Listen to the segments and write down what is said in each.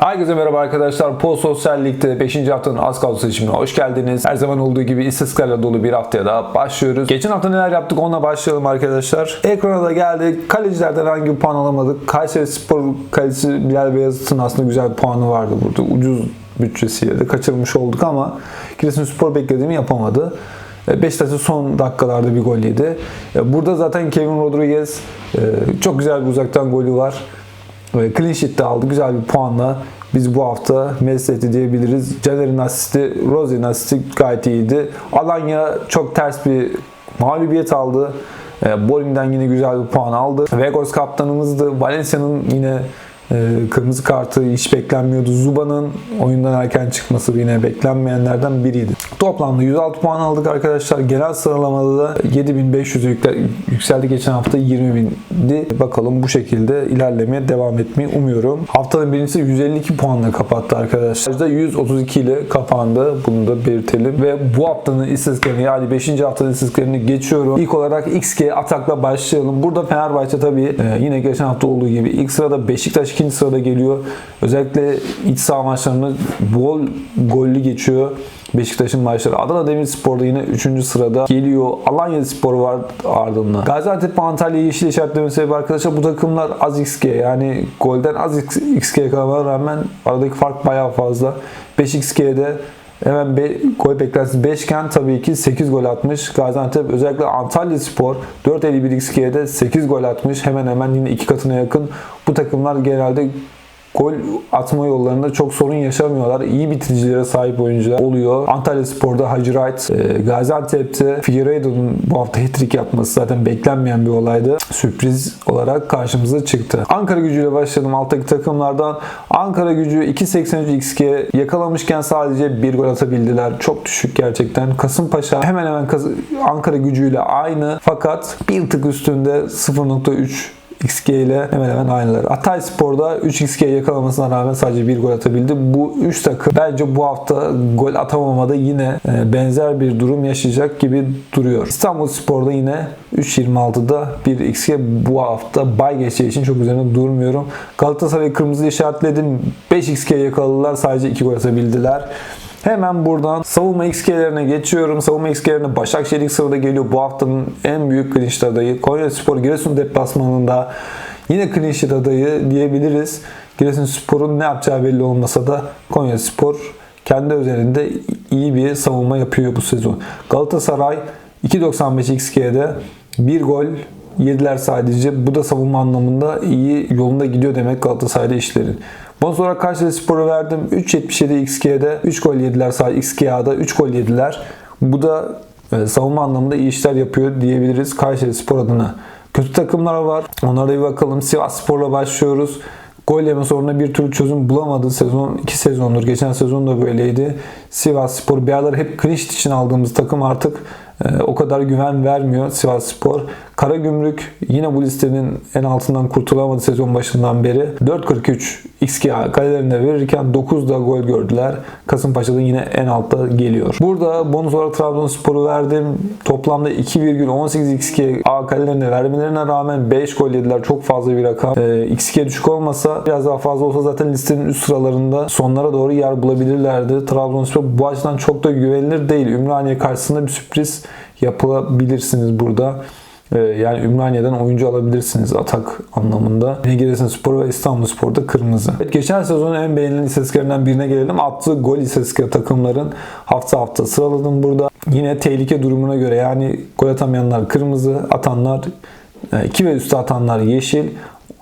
Herkese merhaba arkadaşlar. Po Sosyal Lig'de 5. haftanın az kaldı seçimine hoş geldiniz. Her zaman olduğu gibi istatistiklerle dolu bir haftaya daha başlıyoruz. Geçen hafta neler yaptık onunla başlayalım arkadaşlar. Ekrana da geldik. Kalecilerden hangi puan alamadık? Kayseri Spor kalecisi Bilal Beyazıt'ın aslında güzel bir puanı vardı burada. Ucuz bütçesiyle de kaçırmış olduk ama Giresunspor beklediğimi yapamadı. E, Beşiktaş'ın son dakikalarda bir gol yedi. E, Burada zaten Kevin Rodriguez e, çok güzel bir uzaktan golü var. Clean sheet de aldı. Güzel bir puanla biz bu hafta Meslet'i diyebiliriz. Caner'in asisti, Rozi'nin asisti gayet iyiydi. Alanya çok ters bir mağlubiyet aldı. E, Boring'den yine güzel bir puan aldı. Vegors kaptanımızdı. Valencia'nın yine e, kırmızı kartı hiç beklenmiyordu. Zuba'nın oyundan erken çıkması yine beklenmeyenlerden biriydi. Toplamda 106 puan aldık arkadaşlar. Genel sıralamada da 7500'e yükle- yükseldi. Geçen hafta 20.000'di. Bakalım bu şekilde ilerlemeye devam etmeyi umuyorum. Haftanın birincisi 152 puanla kapattı arkadaşlar. Da 132 ile kapandı. Bunu da belirtelim. Ve bu haftanın istatistiklerini yani 5. haftanın istatistiklerini geçiyorum. İlk olarak XG atakla başlayalım. Burada Fenerbahçe tabii e, yine geçen hafta olduğu gibi ilk sırada Beşiktaş ikinci sırada geliyor. Özellikle iç saha maçlarını bol gollü geçiyor. Beşiktaş'ın maçları. Adana Demirspor'da yine 3. sırada geliyor. Alanya Spor var ardından. Gaziantep Antalya yeşil işaretlemesi sebebi arkadaşlar bu takımlar az XG yani golden az XG kalmana rağmen aradaki fark bayağı fazla. 5 XG'de Hemen be, gol beklentisi 5 iken tabii ki 8 gol atmış. Gaziantep özellikle Antalya Spor 4.51 XG'de 8 gol atmış. Hemen hemen yine iki katına yakın. Bu takımlar genelde gol atma yollarında çok sorun yaşamıyorlar. İyi bitiricilere sahip oyuncular oluyor. Antalya Spor'da Hacı Wright, e, Gaziantep'te Figueiredo'nun bu hafta hat-trick yapması zaten beklenmeyen bir olaydı. Sürpriz olarak karşımıza çıktı. Ankara gücüyle başlayalım alttaki takımlardan. Ankara gücü 2.83 XG yakalamışken sadece bir gol atabildiler. Çok düşük gerçekten. Kasımpaşa hemen hemen Ankara gücüyle aynı fakat bir tık üstünde 0.3 XG ile hemen hemen aynılar. Hatay Spor'da 3 XG yakalamasına rağmen sadece bir gol atabildi. Bu 3 takım bence bu hafta gol atamamada yine e, benzer bir durum yaşayacak gibi duruyor. İstanbul Spor'da yine 3.26'da bir XG bu hafta bay geçeceği için çok üzerine durmuyorum. Galatasaray kırmızı işaretledim. 5 XG yakaladılar. Sadece 2 gol atabildiler. Hemen buradan savunma XG'lerine geçiyorum. Savunma XG'lerine Başakşehir ilk sırada geliyor. Bu haftanın en büyük sheet adayı. Konya Spor Giresun deplasmanında yine sheet adayı diyebiliriz. Giresun Spor'un ne yapacağı belli olmasa da Konya Spor kendi üzerinde iyi bir savunma yapıyor bu sezon. Galatasaray 2.95 XG'de bir gol yediler sadece. Bu da savunma anlamında iyi yolunda gidiyor demek Galatasaray'da işlerin. Sonra Kayseri Spor'u verdim. 3.77 XG'de 3 gol yediler sadece XG'da 3 gol yediler. Bu da e, savunma anlamında iyi işler yapıyor diyebiliriz Kayseri Spor adına. Kötü takımlar var. Onlara bir bakalım. Sivas Spor'la başlıyoruz. Gol yeme sorununa bir türlü çözüm bulamadı. Sezon 2 sezondur. Geçen sezon da böyleydi. Sivas Spor bir hep sheet için aldığımız takım artık e, o kadar güven vermiyor Sivas Spor. Karagümrük yine bu listenin en altından kurtulamadı sezon başından beri. 4.43 XG kalelerinde verirken 9 da gol gördüler. Kasımpaşa'da yine en altta geliyor. Burada bonus olarak Trabzonspor'u verdim. Toplamda 2,18 XG A kalelerine vermelerine rağmen 5 gol yediler. Çok fazla bir rakam. E, XG düşük olmasa biraz daha fazla olsa zaten listenin üst sıralarında sonlara doğru yer bulabilirlerdi. Trabzonspor bu açıdan çok da güvenilir değil. Ümraniye karşısında bir sürpriz yapabilirsiniz burada. Ee, Yani Ümraniye'den oyuncu alabilirsiniz atak anlamında. Yine Giresunspor ve İstanbulspor'da kırmızı. Evet, geçen sezonun en beğenilen istatistiklerinden birine gelelim. Attığı gol istatistikleri takımların hafta hafta sıraladım burada. Yine tehlike durumuna göre yani gol atamayanlar kırmızı, atanlar 2 ve üstü atanlar yeşil.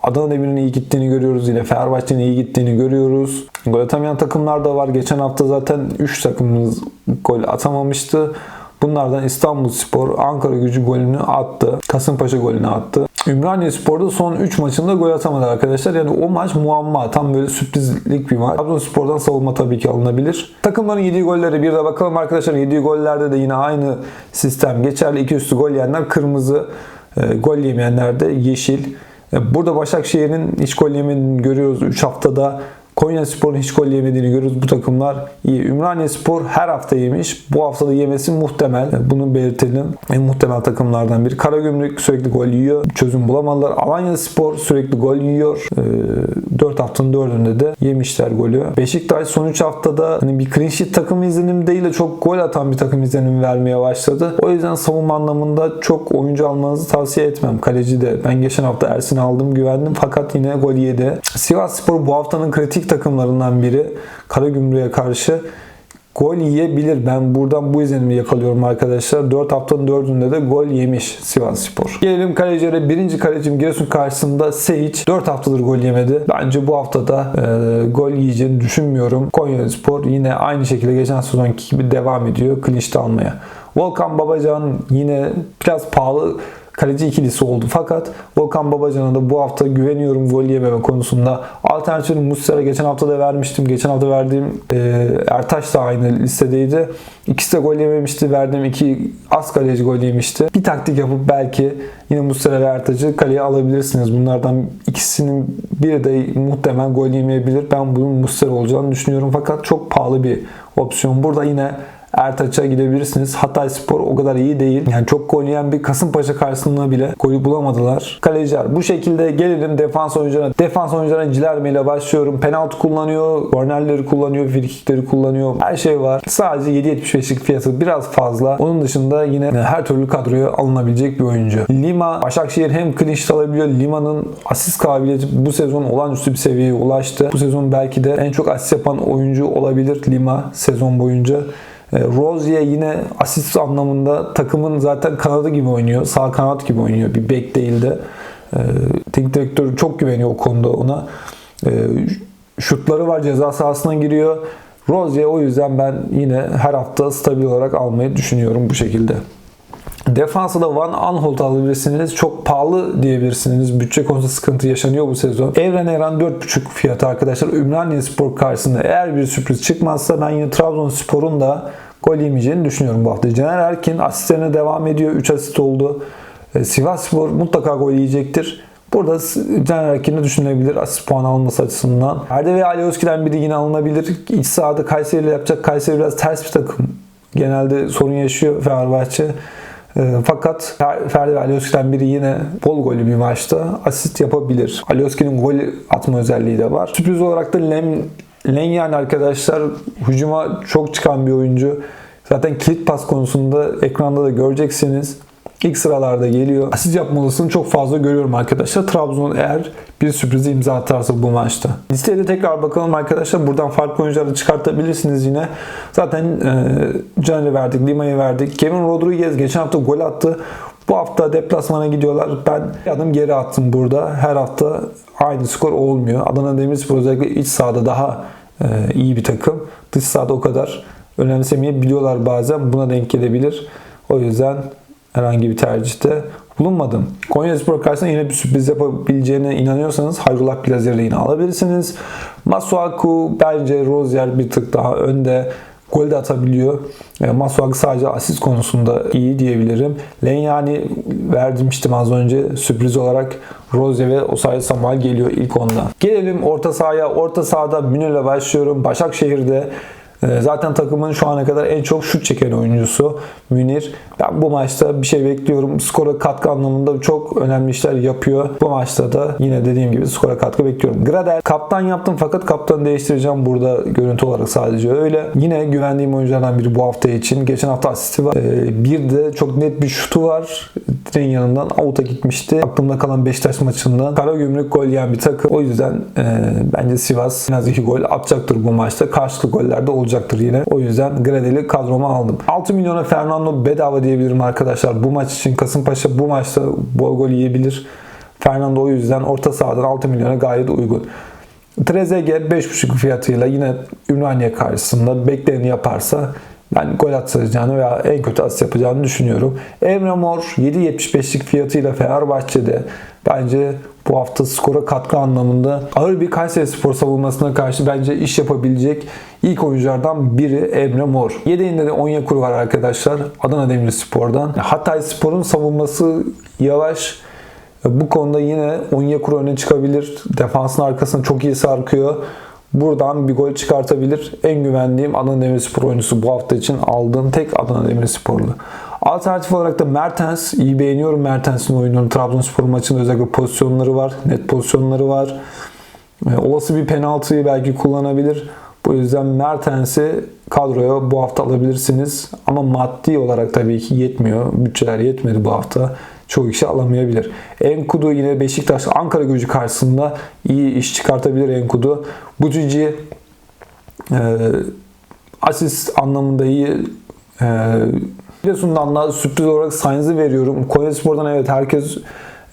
Adana Demir'in iyi gittiğini görüyoruz. Yine Fenerbahçe'nin iyi gittiğini görüyoruz. Gol atamayan takımlar da var. Geçen hafta zaten 3 takımımız gol atamamıştı. Bunlardan İstanbul Spor Ankara gücü golünü attı. Kasımpaşa golünü attı. Ümraniye Spor'da son 3 maçında gol atamadı arkadaşlar. Yani o maç muamma. Tam böyle sürprizlik bir maç. Trabzonspor'dan savunma tabii ki alınabilir. Takımların yediği gollere bir de bakalım arkadaşlar. Yediği gollerde de yine aynı sistem geçerli. İki üstü gol yiyenler kırmızı. E, gol yemeyenler de yeşil. E, Burada Başakşehir'in hiç gol yemediğini görüyoruz 3 haftada. Konya Spor'un hiç gol yemediğini görüyoruz. Bu takımlar iyi. Ümraniye Spor her hafta yemiş. Bu hafta da yemesi muhtemel. Bunu belirtelim. En muhtemel takımlardan biri. Karagümrük sürekli gol yiyor. Çözüm bulamadılar. Alanya Spor sürekli gol yiyor. Ee, 4 haftanın 4'ünde de yemişler golü. Beşiktaş son 3 haftada hani bir clean sheet takım izlenim değil de çok gol atan bir takım izlenim vermeye başladı. O yüzden savunma anlamında çok oyuncu almanızı tavsiye etmem. Kaleci de ben geçen hafta Ersin'i aldım güvendim fakat yine gol yedi. Sivas Spor bu haftanın kritik takımlarından biri. Karagümrük'e karşı gol yiyebilir. Ben buradan bu izlenimi yakalıyorum arkadaşlar. 4 haftanın 4'ünde de gol yemiş Sivas Spor. Gelelim kalecilere. Birinci kalecim Giresun karşısında Seyic 4 haftadır gol yemedi. Bence bu haftada e, gol yiyeceğini düşünmüyorum. Konya Spor yine aynı şekilde geçen sezonki gibi devam ediyor. Clinch'te almaya. Volkan Babacan yine biraz pahalı kaleci ikilisi oldu. Fakat Volkan Babacan'a da bu hafta güveniyorum gol yememe konusunda. Alternatif Muslera geçen hafta da vermiştim. Geçen hafta verdiğim e, Ertaş da aynı listedeydi. İkisi de gol yememişti. Verdiğim iki az kaleci gol yemişti. Bir taktik yapıp belki yine Muslera ve Ertaş'ı kaleye alabilirsiniz. Bunlardan ikisinin biri de muhtemelen gol yemeyebilir. Ben bunun Muslera olacağını düşünüyorum. Fakat çok pahalı bir opsiyon. Burada yine Ertaç'a gidebilirsiniz. Hatay Spor o kadar iyi değil. Yani çok gol yiyen bir Kasımpaşa karşısında bile golü bulamadılar. Kaleciler bu şekilde gelelim defans oyuncularına. Defans oyuncularına Cilerme ile başlıyorum. Penaltı kullanıyor, kornerleri kullanıyor, frikikleri kullanıyor. Her şey var. Sadece 7.75'lik fiyatı biraz fazla. Onun dışında yine her türlü kadroya alınabilecek bir oyuncu. Lima, Başakşehir hem sheet alabiliyor. Lima'nın asist kabiliyeti bu sezon olağanüstü bir seviyeye ulaştı. Bu sezon belki de en çok asist yapan oyuncu olabilir Lima sezon boyunca. E, Rozier yine asist anlamında takımın zaten kanadı gibi oynuyor. Sağ kanat gibi oynuyor. Bir bek değil de. E, teknik direktör çok güveniyor o konuda ona. E, şutları var ceza sahasına giriyor. Rozier o yüzden ben yine her hafta stabil olarak almayı düşünüyorum bu şekilde. Defansa da Van Aanholt alabilirsiniz. Çok pahalı diyebilirsiniz. Bütçe konusunda sıkıntı yaşanıyor bu sezon. Evren Eren 4.5 fiyatı arkadaşlar. Ümraniye Spor karşısında eğer bir sürpriz çıkmazsa ben yine Trabzonspor'un da gol yemeyeceğini düşünüyorum bu hafta. Caner Erkin asistlerine devam ediyor. 3 asist oldu. Sivas Spor mutlaka gol yiyecektir. Burada Caner Erkin'i düşünülebilir asist puan alması açısından. Erde ve Alioski'den biri yine alınabilir. İç sahada Kayseri ile yapacak. Kayseri biraz ters bir takım. Genelde sorun yaşıyor Fenerbahçe. Fakat Ferdi ve Alioski'den biri yine bol golü bir maçta asist yapabilir. Alioski'nin gol atma özelliği de var. Sürpriz olarak da Lem, Lenyan arkadaşlar hücuma çok çıkan bir oyuncu. Zaten kilit pas konusunda ekranda da göreceksiniz. İlk sıralarda geliyor. Asist yapmalısını çok fazla görüyorum arkadaşlar. Trabzon eğer bir sürprizi imza atarsa bu maçta. Listeye de tekrar bakalım arkadaşlar. Buradan farklı oyuncuları çıkartabilirsiniz yine. Zaten e, Caner'i verdik, Lima'yı verdik. Kevin Rodriguez geçen hafta gol attı. Bu hafta deplasmana gidiyorlar. Ben adım geri attım burada. Her hafta aynı skor olmuyor. Adana Demirspor özellikle iç sahada daha e, iyi bir takım. Dış sahada o kadar önemsemeyebiliyorlar bazen. Buna denk gelebilir. O yüzden herhangi bir tercihte bulunmadım. Konya Spor karşısında yine bir sürpriz yapabileceğine inanıyorsanız Hayrullah Plazer'i yine alabilirsiniz. Masuaku bence Rozier bir tık daha önde. Gol de atabiliyor. E, Masuaku sadece asist konusunda iyi diyebilirim. Lenyani vermiştim az önce sürpriz olarak Rozier ve Osayi Samuel geliyor ilk onda. Gelelim orta sahaya. Orta sahada Münir'le başlıyorum. Başakşehir'de Zaten takımın şu ana kadar en çok şut çeken oyuncusu Münir. Ben bu maçta bir şey bekliyorum. Skora katkı anlamında çok önemli işler yapıyor. Bu maçta da yine dediğim gibi skora katkı bekliyorum. Gradel kaptan yaptım fakat kaptanı değiştireceğim burada görüntü olarak sadece öyle. Yine güvendiğim oyunculardan biri bu hafta için. Geçen hafta asisti var. Bir de çok net bir şutu var. Direğin yanından out'a gitmişti. Aklımda kalan Beşiktaş maçından. Karagümrük gol yiyen bir takım. O yüzden e, bence Sivas en az iki gol atacaktır bu maçta. Karşılıklı goller de olacaktır yine. O yüzden Gradel'i kadroma aldım. 6 milyona Fernando bedava diyebilirim arkadaşlar. Bu maç için Kasımpaşa bu maçta bol gol yiyebilir. Fernando o yüzden orta sahadan 6 milyona gayet uygun. Trezeguet 5.5 fiyatıyla yine Ümraniye karşısında bekleneni yaparsa ben gol atacağını veya en kötü asist yapacağını düşünüyorum. Emre Mor 7.75'lik fiyatıyla Fenerbahçe'de bence bu hafta skora katkı anlamında ağır bir Kayseri Spor savunmasına karşı bence iş yapabilecek ilk oyunculardan biri Emre Mor. Yedeğinde de Onyekuru var arkadaşlar. Adana Demirspor'dan. Hatay Spor'un savunması yavaş. Bu konuda yine Onyekuru öne çıkabilir. Defansın arkasına çok iyi sarkıyor. Buradan bir gol çıkartabilir. En güvendiğim Adana Demirspor oyuncusu bu hafta için aldığım tek Adana Demirsporlu. Alternatif olarak da Mertens. iyi beğeniyorum Mertens'in oyununu. Trabzonspor maçında özellikle pozisyonları var. Net pozisyonları var. E, olası bir penaltıyı belki kullanabilir. Bu yüzden Mertens'i kadroya bu hafta alabilirsiniz. Ama maddi olarak tabii ki yetmiyor. Bütçeler yetmedi bu hafta. Çoğu kişi alamayabilir. Enkudu yine Beşiktaş Ankara gücü karşısında iyi iş çıkartabilir Enkudu. Bucici e, asist anlamında iyi e, Giresun'dan da sürpriz olarak Sainz'i veriyorum. Konyaspor'dan evet herkes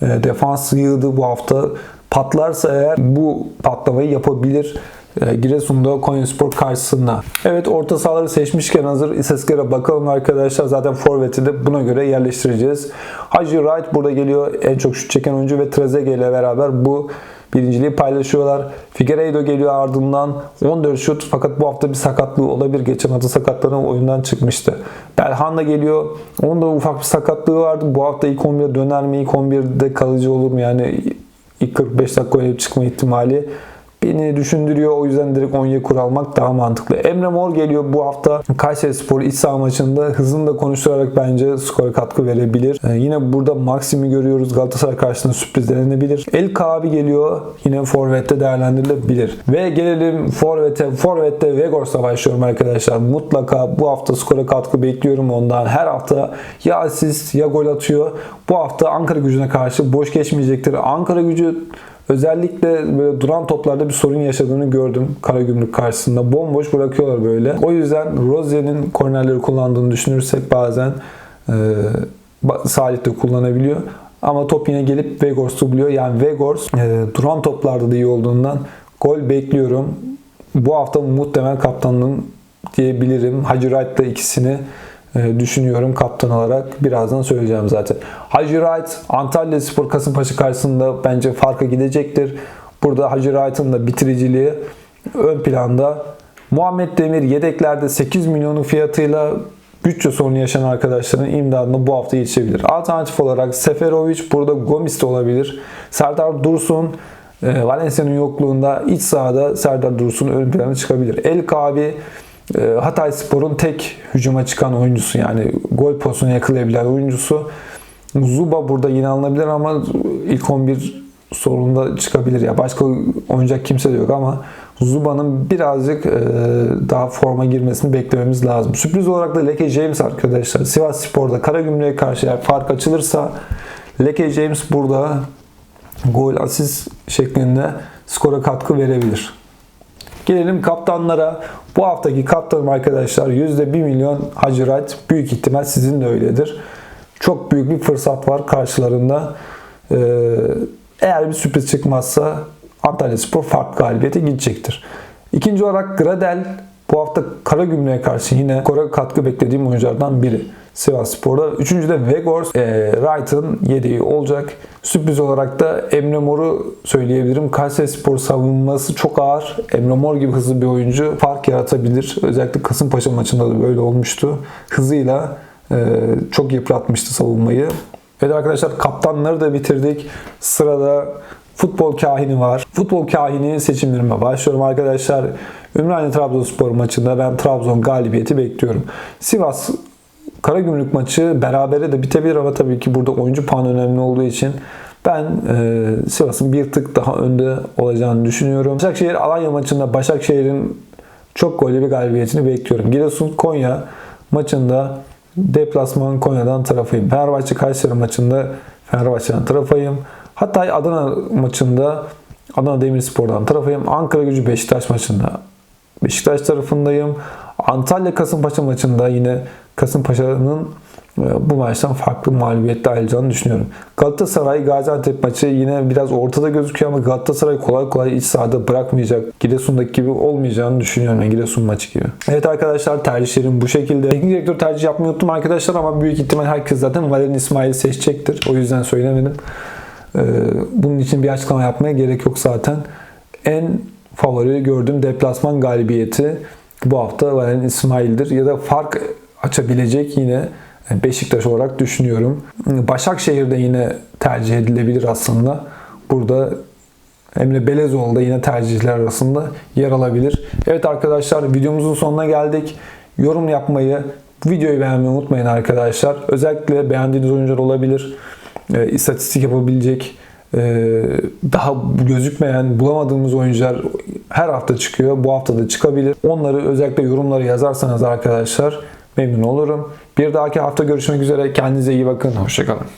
e, defans yığdı bu hafta. Patlarsa eğer bu patlamayı yapabilir. E, Giresun'da Konyaspor karşısında. Evet orta sahaları seçmişken hazır istatistiklere bakalım arkadaşlar. Zaten forveti de buna göre yerleştireceğiz. Hacı Wright burada geliyor. En çok şut çeken oyuncu ve Trezeguet ile beraber bu birinciliği paylaşıyorlar. Figueiredo geliyor ardından 14 şut fakat bu hafta bir sakatlığı olabilir. Geçen hafta sakatlarının oyundan çıkmıştı. Belhanda geliyor. Onun da ufak bir sakatlığı vardı. Bu hafta ilk 11'e döner mi? İlk 11'de kalıcı olur mu? Yani ilk 45 dakika oynayıp çıkma ihtimali beni düşündürüyor. O yüzden direkt Onyekuru almak daha mantıklı. Emre Mor geliyor bu hafta Kayseri Spor iç saha maçında hızını da konuşturarak bence skora katkı verebilir. Ee, yine burada Maxim'i görüyoruz. Galatasaray karşısında sürpriz denenebilir. El Kabi geliyor. Yine Forvet'te değerlendirilebilir. Ve gelelim Forvet'e. Forvet'te Vegors'la başlıyorum arkadaşlar. Mutlaka bu hafta skora katkı bekliyorum ondan. Her hafta ya asist ya gol atıyor. Bu hafta Ankara gücüne karşı boş geçmeyecektir. Ankara gücü Özellikle böyle duran toplarda bir sorun yaşadığını gördüm Karagümrük karşısında. Bomboş bırakıyorlar böyle. O yüzden Rozier'in kornerleri kullandığını düşünürsek bazen e, Salih de kullanabiliyor. Ama top yine gelip Vegors'u buluyor. Yani Vegors e, duran toplarda da iyi olduğundan gol bekliyorum. Bu hafta muhtemel kaptanlığım diyebilirim. Hacı Wright'la ikisini düşünüyorum kaptan olarak. Birazdan söyleyeceğim zaten. Hacı Wright Antalya Spor Kasımpaşa karşısında bence farka gidecektir. Burada Hacı Wright'ın da bitiriciliği ön planda. Muhammed Demir yedeklerde 8 milyonun fiyatıyla bütçe sorunu yaşayan arkadaşların imdadına bu hafta yetişebilir. Alternatif olarak Seferovic burada Gomis de olabilir. Serdar Dursun e, Valencia'nın yokluğunda iç sahada Serdar Dursun ön plana çıkabilir. El Kabi ee, Hatay Spor'un tek hücuma çıkan oyuncusu yani gol pozisyonu yakalayabilen oyuncusu. Zuba burada yine alınabilir ama ilk 11 sorununda çıkabilir. Ya başka oynayacak kimse de yok ama Zuba'nın birazcık e, daha forma girmesini beklememiz lazım. Sürpriz olarak da Leke James arkadaşlar. Sivas Spor'da Karagümrük'e karşı eğer fark açılırsa Leke James burada gol asist şeklinde skora katkı verebilir. Gelelim kaptanlara. Bu haftaki kaptanım arkadaşlar %1 milyon Hacirat. Büyük ihtimal sizin de öyledir. Çok büyük bir fırsat var karşılarında. Ee, eğer bir sürpriz çıkmazsa Antalya Spor farklı galibiyete gidecektir. İkinci olarak Gradel bu hafta Karagümrük'e karşı yine skora katkı beklediğim oyunculardan biri. Sivas Spor'da. Üçüncü de Vegors, e, Wright'ın yedeği olacak. Sürpriz olarak da Emre Mor'u söyleyebilirim. Kayseri Spor savunması çok ağır. Emre Mor gibi hızlı bir oyuncu fark yaratabilir. Özellikle Kasımpaşa maçında da böyle olmuştu. Hızıyla e, çok yıpratmıştı savunmayı. Evet arkadaşlar kaptanları da bitirdik. Sırada futbol kahini var. Futbol kahini seçimlerime başlıyorum arkadaşlar. Ümraniye Trabzonspor maçında ben Trabzon galibiyeti bekliyorum. Sivas Karagümrük maçı berabere de bitebilir ama tabii ki burada oyuncu puan önemli olduğu için ben e, Sivas'ın bir tık daha önde olacağını düşünüyorum. Başakşehir Alanya maçında Başakşehir'in çok gollü bir galibiyetini bekliyorum. Giresun Konya maçında deplasman Konya'dan tarafıyım. Fenerbahçe Kayseri maçında Fenerbahçe'den tarafıyım. Hatay Adana maçında Adana Demirspor'dan tarafıyım. Ankara Gücü Beşiktaş maçında Beşiktaş tarafındayım. Antalya Kasımpaşa maçında yine Kasımpaşa'nın e, bu maçtan farklı mağlubiyetle ayrılacağını düşünüyorum. Galatasaray Gaziantep maçı yine biraz ortada gözüküyor ama Galatasaray kolay kolay iç sahada bırakmayacak. Giresun'daki gibi olmayacağını düşünüyorum. Yani Giresun maçı gibi. Evet arkadaşlar tercihlerim bu şekilde. Teknik direktör tercih yapmayı unuttum arkadaşlar ama büyük ihtimal herkes zaten Valerian İsmail'i seçecektir. O yüzden söylemedim. E, bunun için bir açıklama yapmaya gerek yok zaten. En favori gördüğüm deplasman galibiyeti bu hafta Valerian İsmail'dir. Ya da fark açabilecek yine Beşiktaş olarak düşünüyorum. Başakşehir'de yine tercih edilebilir aslında. Burada Emre Belezoğlu da yine tercihler arasında yer alabilir. Evet arkadaşlar videomuzun sonuna geldik. Yorum yapmayı, videoyu beğenmeyi unutmayın arkadaşlar. Özellikle beğendiğiniz oyuncular olabilir. E, istatistik yapabilecek, daha gözükmeyen, bulamadığımız oyuncular her hafta çıkıyor. Bu hafta da çıkabilir. Onları özellikle yorumları yazarsanız arkadaşlar memnun olurum. Bir dahaki hafta görüşmek üzere. Kendinize iyi bakın. Hoşçakalın.